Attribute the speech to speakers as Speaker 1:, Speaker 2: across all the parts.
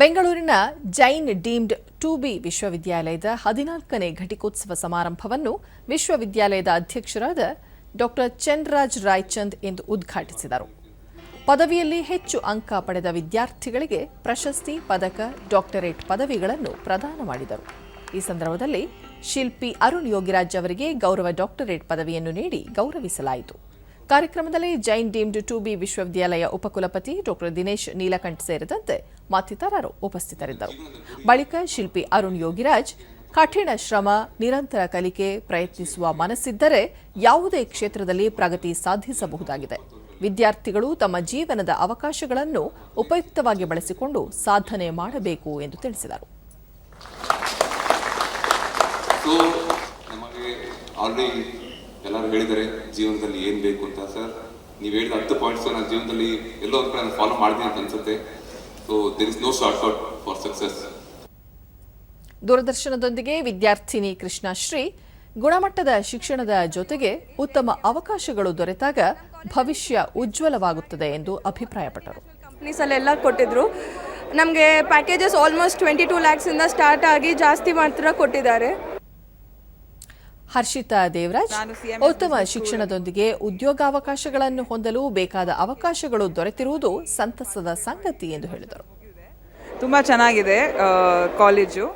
Speaker 1: ಬೆಂಗಳೂರಿನ Jain deemed to B ವಿಶ್ವವಿದ್ಯಾಲಯದ ಹದಿನಾಲ್ಕನೇ ಘಟಿಕೋತ್ಸವ ಸಮಾರಂಭವನ್ನು ವಿಶ್ವವಿದ್ಯಾಲಯದ ಅಧ್ಯಕ್ಷರಾದ ಡಾಕ್ಟರ್ ಚಂದ್ರರಾಜ್ ರಾಯ್ಚಂದ್ ಎಂದು ಉದ್ಘಾಟಿಸಿದರು. ಪದವಿಯಲ್ಲಿ ಹೆಚ್ಚು ಅಂಕ ಪಡೆದ ವಿದ್ಯಾರ್ಥಿಗಳಿಗೆ ಪ್ರಶಸ್ತಿ, ಪದಕ, ಡಾಕ್ಟರೇಟ್ ಪದವಿಗಳನ್ನು ಪ್ರದಾನ ಮಾಡಿದರು. ಈ ಸಂದರ್ಭದಲ್ಲಿ ಶಿಲ್ಪಿ ಅರುಣ್ ಯೋಗಿರಾಜ್ ಅವರಿಗೆ ಗೌರವ ಡಾಕ್ಟರೇಟ್ ಪದವಿಯನ್ನು ನೀಡಿ ಗೌರವಿಸಲಾಯಿತು. ಕಾರ್ಯಕ್ರಮದಲ್ಲಿ ಜೈನ್ ಡೀಮ್ಡ್ ಟು ಬಿ ವಿಶ್ವವಿದ್ಯಾಲಯ ಉಪಕುಲಪತಿ ಡಾಕ್ಟರ್ ದಿನೇಶ್ ನೀಲಕಂಠ್ ಸೇರಿದಂತೆ ಮತ್ತಿತರರು ಉಪಸ್ಥಿತರಿದ್ದರು. ಬಳಿಕ ಶಿಲ್ಪಿ ಅರುಣ್ ಯೋಗಿರಾಜ್, ಕಠಿಣ ಶ್ರಮ, ನಿರಂತರ ಕಲಿಕೆ ಪ್ರಯತ್ನಿಸುವ ಮನಸ್ಸಿದ್ದರೆ ಯಾವುದೇ ಕ್ಷೇತ್ರದಲ್ಲಿ ಪ್ರಗತಿ ಸಾಧಿಸಬಹುದಾಗಿದೆ. ವಿದ್ಯಾರ್ಥಿಗಳು ತಮ್ಮ ಜೀವನದ ಅವಕಾಶಗಳನ್ನು ಉಪಯುಕ್ತವಾಗಿ ಬಳಸಿಕೊಂಡು ಸಾಧನೆ ಮಾಡಬೇಕು ಎಂದು ತಿಳಿಸಿದರು.
Speaker 2: ಎಲ್ಲರೂ ಹೇಳಿದ್ದಾರೆ ಜೀವನದಲ್ಲಿ ಏನು ಬೇಕು ಅಂತ. ಸರ್ ನೀವು ಹೇಳಿದ ಹತ್ತು ಪಾಯಿಂಟ್ಸ್ ನಾನು ಜೀವನದಲ್ಲಿ ಎಲ್ಲೋ ಒಂದು ಕಡೆ ನಾನು ಫಾಲೋ ಮಾಡ್ತೀನಿ ಅಂತ ಅನ್ಸುತ್ತೆ. So there is no shortcut for success
Speaker 1: ದೂರದರ್ಶನದೊಂದಿಗೆ ವಿದ್ಯಾರ್ಥಿನಿ ಕೃಷ್ಣಶ್ರೀ ಗುಣಮಟ್ಟದ ಶಿಕ್ಷಣದ ಜೊತೆಗೆ ಉತ್ತಮ ಅವಕಾಶಗಳು ದೊರೆತಾಗ ಭವಿಷ್ಯ ಉಜ್ವಲವಾಗುತ್ತದೆ ಎಂದು ಅಭಿಪ್ರಾಯಪಟ್ಟರು.
Speaker 3: ಎಲ್ಲ ಕೊಟ್ಟಿದ್ರು. ನಮಗೆ ಪ್ಯಾಕೇಜಸ್ ಆಲ್ಮೋಸ್ಟ್ ಟ್ವೆಂಟಿ ಟೂ ಲ್ಯಾಕ್ಸಿಂದ ಸ್ಟಾರ್ಟ್ ಆಗಿ ಜಾಸ್ತಿ ಮಾತ್ರ ಕೊಟ್ಟಿದ್ದಾರೆ.
Speaker 1: ಹರ್ಷಿತಾ ದೇವರಾಜ್ ಉತ್ತಮ ಶಿಕ್ಷಣದೊಂದಿಗೆ ಉದ್ಯೋಗಾವಕಾಶಗಳನ್ನು ಹೊಂದಲು ಬೇಕಾದ ಅವಕಾಶಗಳು ದೊರೆತಿರುವುದು ಸಂತಸದ ಸಂಗತಿ ಎಂದು ಹೇಳಿದರು.
Speaker 4: ತುಂಬಾ ಚೆನ್ನಾಗಿದೆ ಕಾಲೇಜು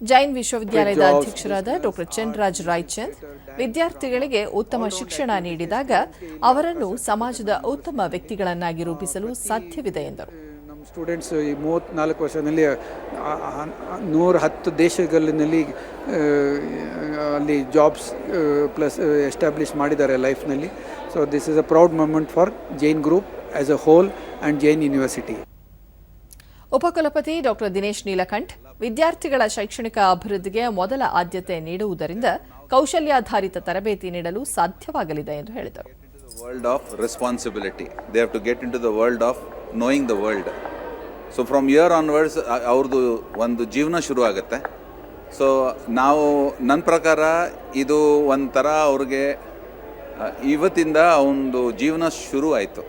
Speaker 1: ಜೈನ್ ವಿಶ್ವವಿದ್ಯಾಲಯದ ಅಧ್ಯಕ್ಷರಾದ ಡಾಕ್ಟರ್ ಚಂದ್ರರಾಜ್ ರಾಯ್ಚಂದ್ ವಿದ್ಯಾರ್ಥಿಗಳಿಗೆ ಉತ್ತಮ ಶಿಕ್ಷಣ ನೀಡಿದಾಗ ಅವರನ್ನು ಸಮಾಜದ ಉತ್ತಮ ವ್ಯಕ್ತಿಗಳನ್ನಾಗಿ ರೂಪಿಸಲು ಸಾಧ್ಯವಿದೆ ಎಂದರು.
Speaker 5: ಸ್ಟೂಡೆಂಟ್ಸ್ ಈ ಮೂವತ್ತ್ನಾಲ್ಕು ವರ್ಷದಲ್ಲಿ ನೂರ ಹತ್ತು ದೇಶಗಳಲ್ಲಿ ಅಲ್ಲಿ ಜಾಬ್ಸ್ ಪ್ಲಸ್ ಎಸ್ಟಾಬ್ಲಿಷ್ ಮಾಡಿದ್ದಾರೆ ಲೈಫ್ನಲ್ಲಿ so this is a proud moment for Jain group as a whole and Jain university
Speaker 1: ಉಪಕುಲಪತಿ doctor Dinesh Neelakanth ವಿದ್ಯಾರ್ಥಿಗಳ ಶೈಕ್ಷಣಿಕ ಅಭಿವೃದ್ಧಿಗೆ ಮೊದಲ ಆದ್ಯತೆ ನೀಡುವುದರಿಂದ ಕೌಶಲ್ಯಾಧಾರಿತ ತರಬೇತಿ ನೀಡಲು ಸಾಧ್ಯವಾಗಲಿದೆ ಎಂದು ಹೇಳಿದರು.
Speaker 6: World of responsibility they have to get into the world of knowing the world. So from year onwards ಅವ್ರದ್ದು ಒಂದು ಜೀವನ ಶುರು ಆಗುತ್ತೆ ಸೊ ನಾವು ನನ್ನ ಪ್ರಕಾರ ಇದು ಒಂಥರ ಅವ್ರಿಗೆ ಇವತ್ತಿಂದ ಒಂದು ಜೀವನ ಶುರು ಆಯಿತು